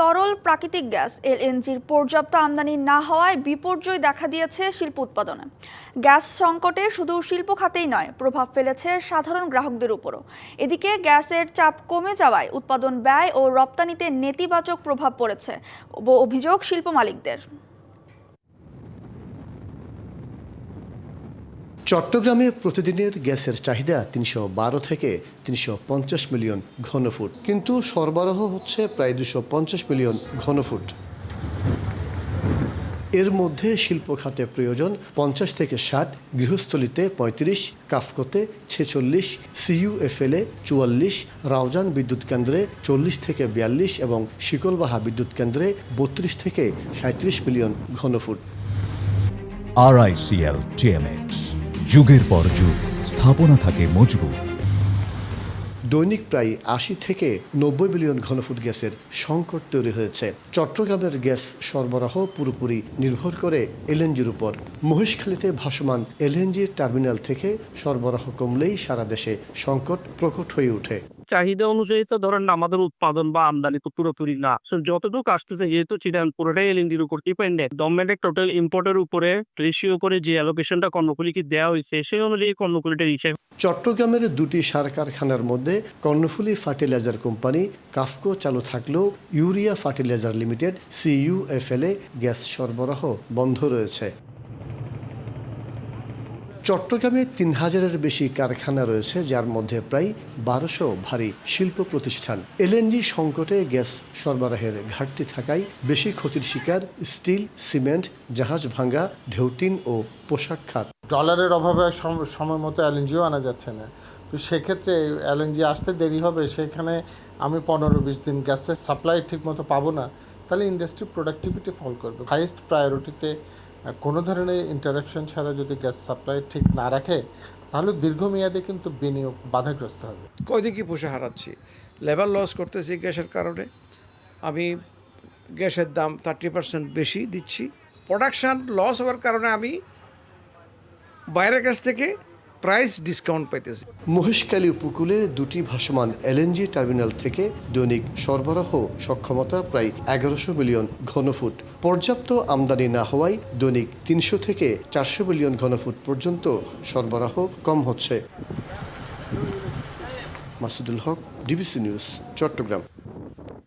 তরল প্রাকৃতিক গ্যাস, এলএনজির পর্যাপ্ত আমদানি না হওয়ায় বিপর্যয় দেখা দিয়েছে শিল্প উৎপাদনে। গ্যাস সংকটে শুধু শিল্প খাতেই নয়, প্রভাব ফেলেছে সাধারণ গ্রাহকদের উপরও। এদিকে গ্যাসের চাপ কমে যাওয়ায় উৎপাদন ব্যয় ও রপ্তানিতে নেতিবাচক প্রভাব পড়েছে অভিযোগ শিল্প মালিকদের। চট্টগ্রামে প্রতিদিনের গ্যাসের চাহিদা তিনশো বারো থেকে তিনশো পঞ্চাশ মিলিয়ন ঘনফুট। কিন্তু সরবরাহ হচ্ছে প্রায় দুশো পঞ্চাশ মিলিয়ন ঘনফুট। এর মধ্যে শিল্প খাতে প্রয়োজন পঞ্চাশ থেকে ষাট, গৃহস্থলিতে পঁয়ত্রিশ, কাফকোতে ছেচল্লিশ সিইউএফএলএ চুয়াল্লিশ, রাউজান বিদ্যুৎ কেন্দ্রে চল্লিশ থেকে বিয়াল্লিশ এবং শিকলবাহা বিদ্যুৎ কেন্দ্রে বত্রিশ থেকে সাঁত্রিশ মিলিয়ন ঘনফুট। আরআইসিএল টিএমএক্স যুগের পর যুগ, স্থাপনা থাকে মজবুত। দৈনিক প্রায় আশি থেকে নব্বই বিলিয়ন ঘনফুট গ্যাসের সংকট তৈরি হয়েছে। চট্টগ্রামের গ্যাস সরবরাহ পুরোপুরি নির্ভর করে এলএনজির উপর। মহেশখালীতে ভাসমান এলএনজি টার্মিনাল থেকে সরবরাহ কমলেই সারা দেশে সংকট প্রকট হয়ে ওঠে। চাহিদা অনুযায়ী তো ধরেন আমাদের উৎপাদন বা আমদানি তো পুরোপুরি না। যতটুকু আসতেছে, যেহেতু চিটান পুরোটাই এলএনডির উপর ডিপেন্ডেন্ট গভর্নমেন্টের টোটাল ইম্পোর্টের উপরে রেশিও করে যে অ্যালোকেশনটা কর্ণফুলিকে দেওয়া হয়েছে, সেই অনুযায়ী কর্ণফুলিটা হিসেবে চট্টগ্রামের দুটি সার কারখানার মধ্যে কর্ণফুলী ফার্টিলাইজার কোম্পানি কাফকো চালু থাকলেও ইউরিয়া ফার্টিলাইজার লিমিটেড সিইউএফএলএ গ্যাস সরবরাহ বন্ধ রয়েছে। চট্টগ্রামে তিন হাজারের বেশি কারখানা রয়েছে, যার মধ্যে প্রায় বারোশো ভারী শিল্প প্রতিষ্ঠান। এলএনজি সংকটে গ্যাস সরবরাহের ঘাটতি থাকায় বেশি ক্ষতির শিকার স্টিল, সিমেন্ট, জাহাজ ভাঙ্গা, ঢেউটিন ও পোশাক খাত। ডলারের অভাবে সম- সময় মতো এলএনজিও আনা যাচ্ছে না। তো সেক্ষেত্রে এলএনজি আসতে দেরি হবে, সেখানে আমি পনেরো বিশ দিন গ্যাসের সাপ্লাই ঠিক মতো পাবো না। তাহলে ইন্ডাস্ট্রি প্রোডাক্টিভিটি ফল করবে। হাইয়েস্ট প্রায়োরিটিতে কোনো ধরনের ইন্টারাকশন ছাড়া যদি গ্যাস সাপ্লাই ঠিক না রাখে, তাহলে দীর্ঘমেয়াদে কিন্তু বিনিয়োগ বাধাগ্রস্ত হবে। কয়দিন কি পোষা হারাচ্ছি? লেবার লস করতেছি গ্যাসের কারণে। আমি গ্যাসের দাম থার্টি পার্সেন্ট বেশি দিচ্ছি। প্রোডাকশান লস হওয়ার কারণে আমি বাইরের কাছ থেকে প্রাইস ডিসকাউন্ট পাইতেছি। মহেশখালী উপকূলে দুটি ভাসমান এলএনজি টার্মিনাল থেকে দৈনিক সরবরাহ সক্ষমতা প্রায় এগারোশো মিলিয়ন ঘনফুট। পর্যাপ্ত আমদানি না হওয়ায় দৈনিক তিনশো থেকে চারশো মিলিয়ন ঘনফুট পর্যন্ত সরবরাহ কম হচ্ছে। Masudul Haque DBC news Chittagong.